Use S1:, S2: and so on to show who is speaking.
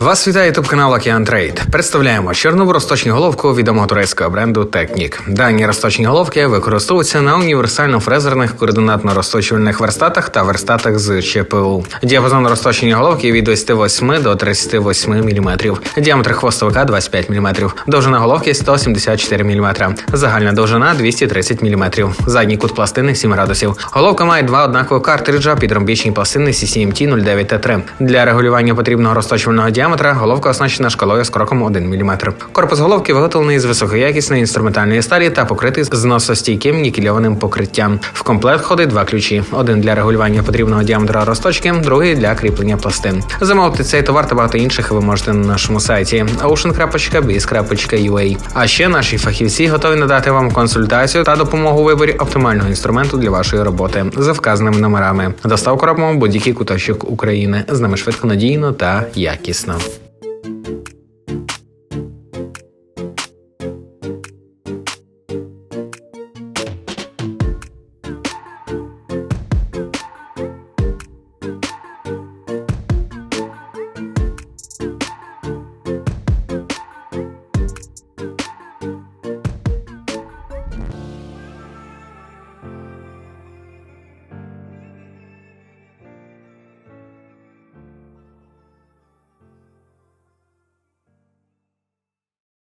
S1: Вас вітає ютуб канал Океан Трейд. Представляємо чорнову розточну головку відомого турецького бренду Технік. Дані розточні головки використовуються на універсально-фрезерних координатно-розточувальних верстатах та верстатах з ЧПУ. Діапазон розточення головки від 28 до 38 мм. Діаметр хвостовика 25 мм. Довжина головки 174 мм. Загальна довжина 230 мм. Задній кут пластини 7 градусів. Головка має два однакові картриджа під ромбічні пластини CCMT 09 T3. Для регулювання потрібного розточувального діаметра головка оснащена шкалою з кроком 1 мм. Корпус головки виготовлений з високоякісної інструментальної сталі та покритий зносостійким нікельованим покриттям. В комплект входить два ключі: один для регулювання потрібного діаметра розточки, другий для кріплення пластин. Замовити цей товар та багато інших ви можете на нашому сайті ocean.biz.ua. А ще наші фахівці готові надати вам консультацію та допомогу у виборі оптимального інструменту для вашої роботи за вказаними номерами. Доставку робимо будь-який куточок України. З нами швидко, надійно та якісно. Now.